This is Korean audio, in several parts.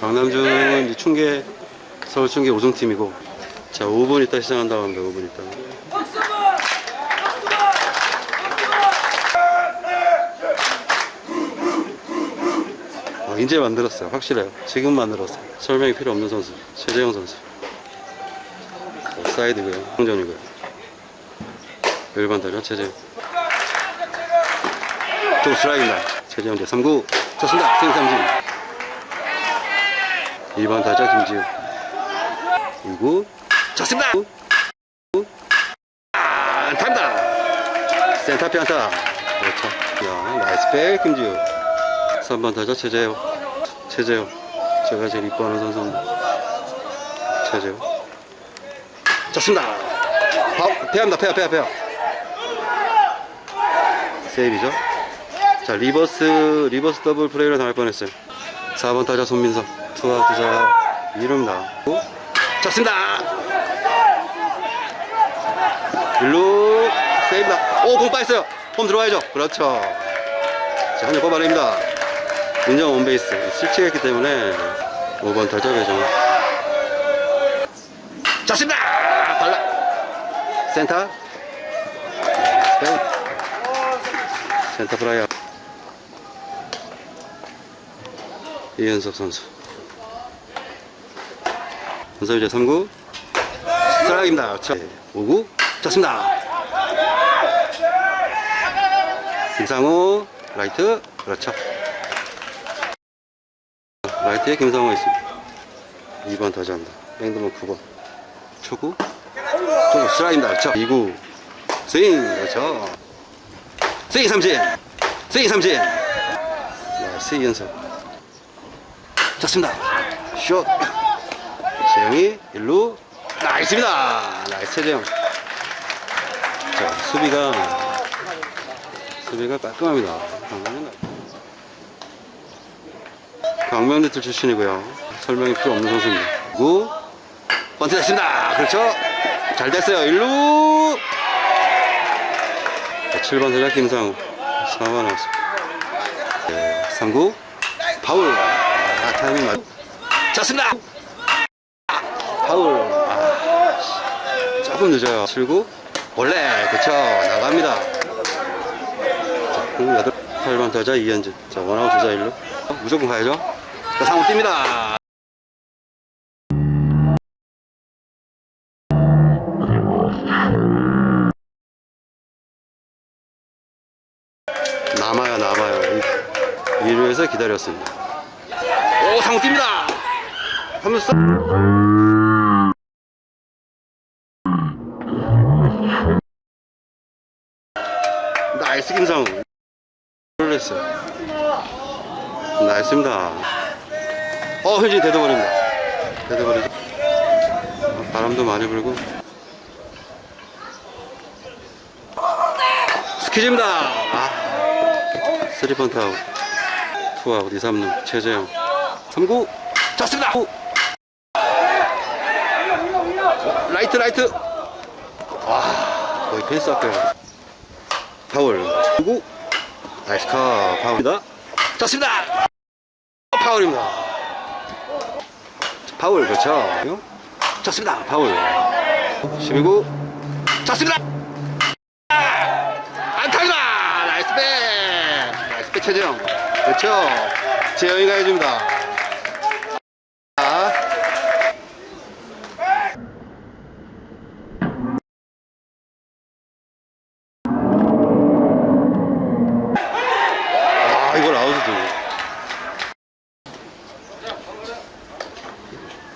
강남주는 이제 충계 서울 충계 우승팀이고 자 5분 있다 시작한다고 합니다 5분 있다. 아, 이제 만들었어요. 확실해요. 지금 만들었어요. 설명이 필요 없는 선수. 최재형 선수. 사이드고요. 홍전이고요. 일반 타자 최재형. 또 스트라이크입니다. 최재형 대 3구. 좋습니다. 생삼진 2번 타자 김지우. 2구 좋습니다. 아, 안타입니다. 센터 피안타 그렇죠. 야, 나이스 백 김지우. 3번 타자 최재형. 최재형. 제가 제일 이뻐하는 선수입니다 최재형. 좋습니다. 바, 패합니다. 패합 패합 패합. 세이브죠? 자 리버스 리버스 더블 플레이를 당할 뻔했어요. 4번 타자 손민석 투아 투자 이름 나고. 좋습니다. 일루 세이브다 오공 빠졌어요. 홈 들어와야죠. 그렇죠. 자 한점 뽑아냅니다. 인정 원베이스. 실책했기 때문에 5번 타자 배정. 좋습니다. 발라. 센터. 센터 프라이어. 이현석 선수 이제 3구. 스트라이크입니다. 자, 5구. 좋습니다. 김상우 라이트. 그렇죠. 라이트에 김상우 있습니다. 2번 타자입니다. 뱅드먼 9번. 초구. 초구. 스트라이크입니다. 그렇죠. 2구. 스윙. 그렇죠. 스윙 삼진. 스윙 삼진. 네, 스윙 연속. 좋습니다. 슛 재영이 일루 나이스입니다. 나이스 최재영. 자 수비가 수비가 깔끔합니다. 강명대 강명대틀 출신이고요. 설명이 필요 없는 선수입니다. 구 번트 됐습니다. 그렇죠? 잘 됐어요. 일루! 7번 타자 김상우. 4번 나왔습니다. 네, 3구 파울. 아, 타이밍 맞 좋습니다 파울 아, 씨. 조금 늦어요. 7구 원래 그쵸. 나갑니다. 자, 8, 8번 타자 이현진. 자 원아웃 주자 1루. 무조건 가야죠. 자 상우 뜁니다. 남아요 남아요. 2루에서 기다렸습니다. 오 상우 뜁니다. 하면서 나이스 김상우 를 했어요. 나이스입니다. 어 현진 대도버립니다. 대도버리죠. 어, 바람도 많이 불고. 스키즈입니다. 아, 3번트 아웃 투아웃 2, 3루 최재형. 3구 좋습니다. 구. 라이트 라이트. 와 거의 펜스 앞에 파울. 9구 나이스 카 파울입니다. 좋습니다. 파울입니다. 파울 그렇죠? 좋습니다. 파울. 12구. 좋습니다. 안타입니다. 나이스 백. 나이스 백 최재형. 그렇죠? 재영이가 해줍니다 자. 아 이걸 아웃으로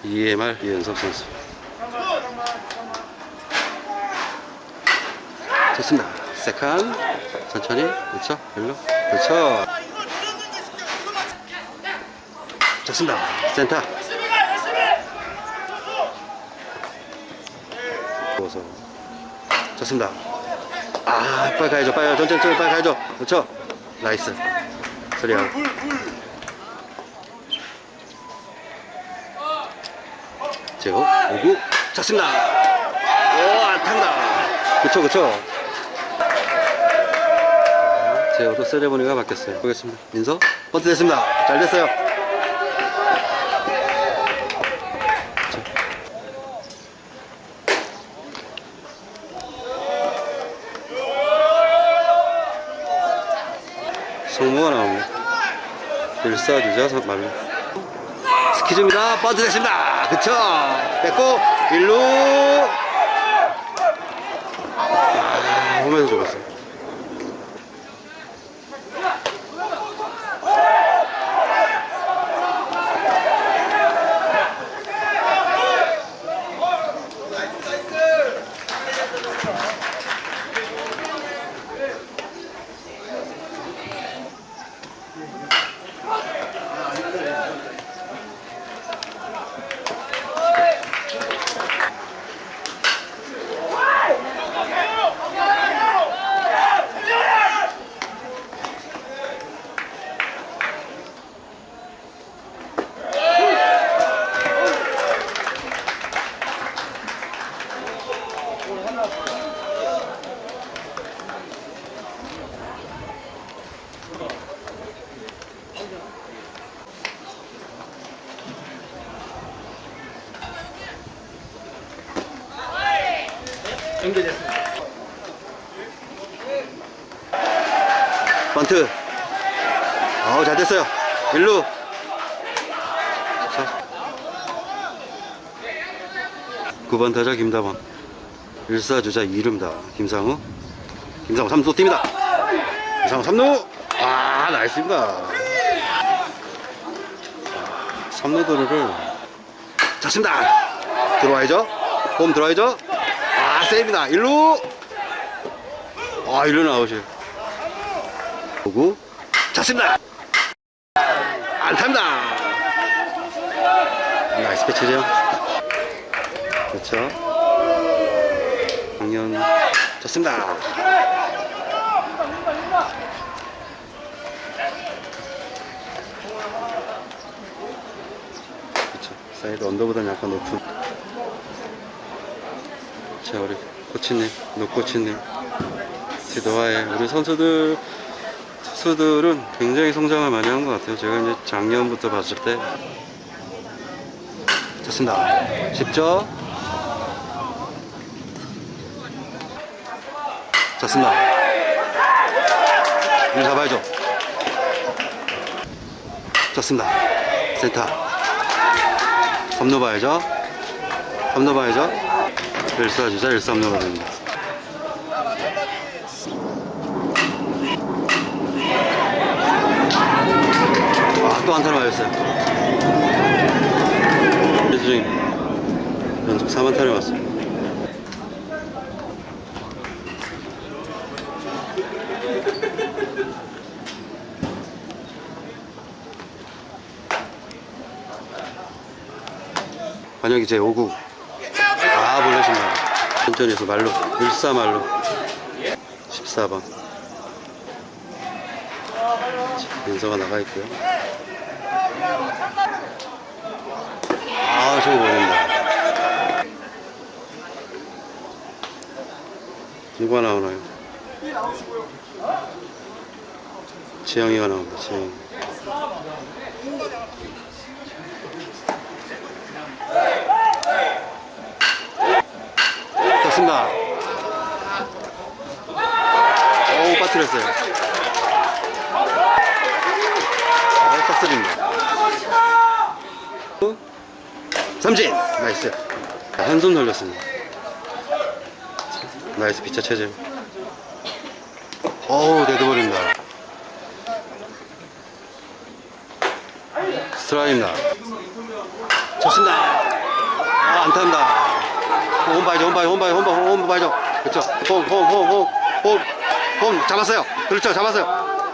EMR 이현석 선수. 좋습니다. 세컨. 천천히. 그렇죠? 일로. 그렇죠. 좋습니다. 센터. 보서. 좋습니다. 아 빨리 가야죠. 빨리 가야죠. 빨리 가야죠. 그렇죠? 나이스. 소리 아 제거. 오구. 좋습니다. 오 안탄다. 그쵸 그쵸. 제어로 세레모니가 바뀌었어요. 보겠습니다. 민서. 번트 됐습니다. 잘 됐어요. 소모가 나옵니다. 일사주자 선발 스키즈입니다. 번트 됐습니다. 그쵸? 됐고, 1루. 아, 홈에서 죽었어요. 번트. 아우, 잘 됐어요. 1루. 자. 9번 타자 김다범. 1사 주자 2름다. 김상우. 김상우 3루 뜁니다. 김상우 3루. 아, 나이스입니다. 3루 도루를 쳤습니다. 들어와야죠. 홈 들어와야죠. 아, 세이브다. 1루. 아, 1루 나오죠. 보고 쳤습니다. 안타입니다. 나이스 패치죠. 그렇죠. 작년 쳤습니다. 그렇죠. 사이드 언더보다 약간 높은. 자 우리 코치님, 노 코치님, 지도하에 우리 선수들 투수들은 굉장히 성장을 많이 한 것 같아요. 제가 이제 작년부터 봤을 때. 좋습니다. 10점. 좋습니다. 일 잡아야죠. 좋습니다. 센터. 삼루 봐야죠. 삼루 봐야죠. 1사 주자 1삼루가 됩니다. 또 안타를 맞았어요. 배수진 연속 4만 타를 맞습니다. 관역이 제 5구. 아, 몰래신다. 천천히 해서 말로. 1사 말로. 14번. 윤서가 나가 있고요. 아, 저기 보낸다. 누가 나오나요? 지영이가 나옵니다. 지영이. 좋습니다. 어우, 빠뜨렸어요. 어, 싹쓸입니다. 삼진! 나이스. 한 손 돌렸습니다. 나이스 피차 체제. 어우, 데드볼입니다. 스트라이입니다. 좋습니다. 아, 안타입니다. 홈 봐야죠, 홈 봐야죠, 홈 봐야죠, 홈 봐야죠, 홈 봐야죠. 그렇죠. 홈, 홈, 홈, 홈, 홈, 홈, 잡았어요. 그렇죠, 잡았어요.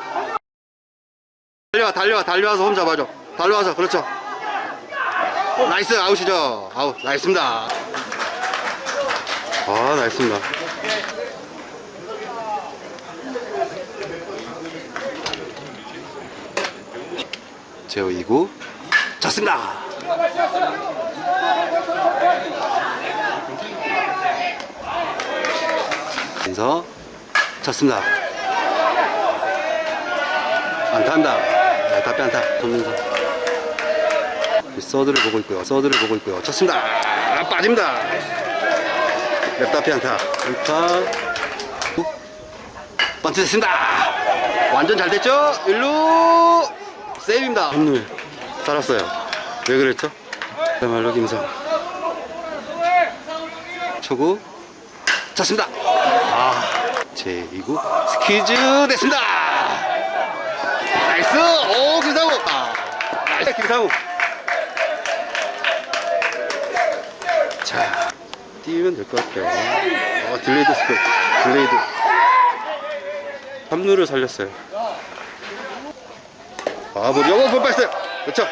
달려와, 달려와, 달려와서 홈 잡아줘. 달려와서, 그렇죠. 나이스, 아웃이죠. 아웃, 나이스입니다. 아, 나이스입니다. 제어 2구. 졌습니다. 인서 쳤습니다. 안타입니다. 네, 답변 안타. 손민서. 이 서드를 보고 있고요. 서드를 보고 있고요. 쳤습니다. 아, 빠집니다. 랩다피 안타. 안타. 번트 됐습니다. 완전 잘 됐죠? 일루 세이브입니다. 한누 살았어요. 왜 그랬죠? 그야말로 김상. 초구 찼습니다. 아, 제 2구 스퀴즈 됐습니다. 나이스! 오, 김상우! 아, 나이스, 김상우! 자, 뛰면 될 것 같아요. 어, 딜레이드 스크, 딜레이드. 3루를 살렸어요. 아, 우리 영어 볼패스! 그렇죠.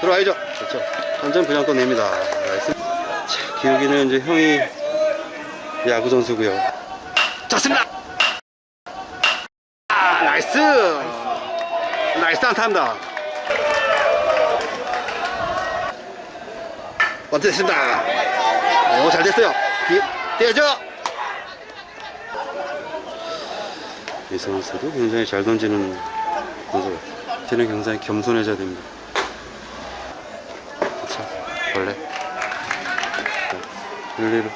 들어와야죠. 그렇죠. 완전 또 냅니다. 나이스. 자, 기욱이는 이제 형이 야구 선수고요. 좋습니다. 아, 나이스. 나이스 안타입니다. 원투 됐습니다. 기, 떼야죠. 이 선수도 굉장히 잘 던지는 선수. 쟤는 굉장히 겸손해져야 됩니다. 그쵸. 원래. 일리로.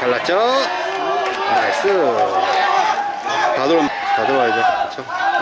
갈랐죠? 나이스. 다 들어, 다 들어와야죠. 그쵸?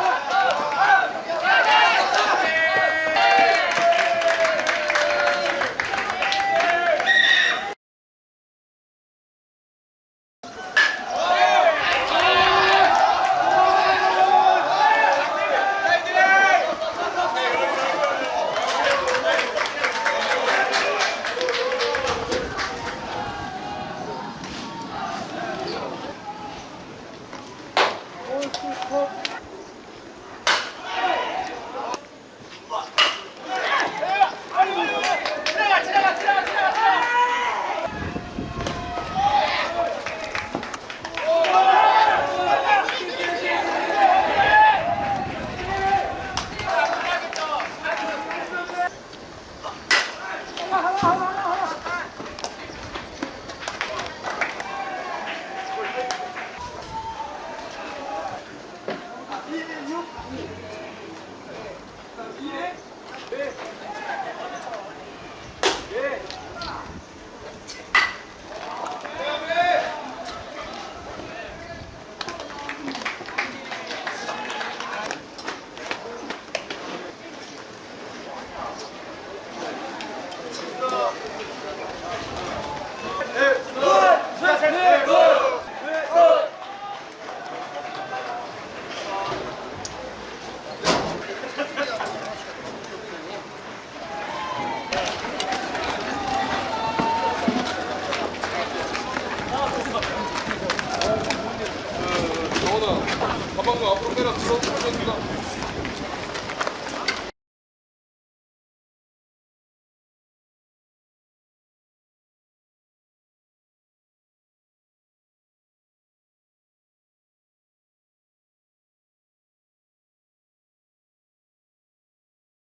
가방도 앞으로 빼라. 들어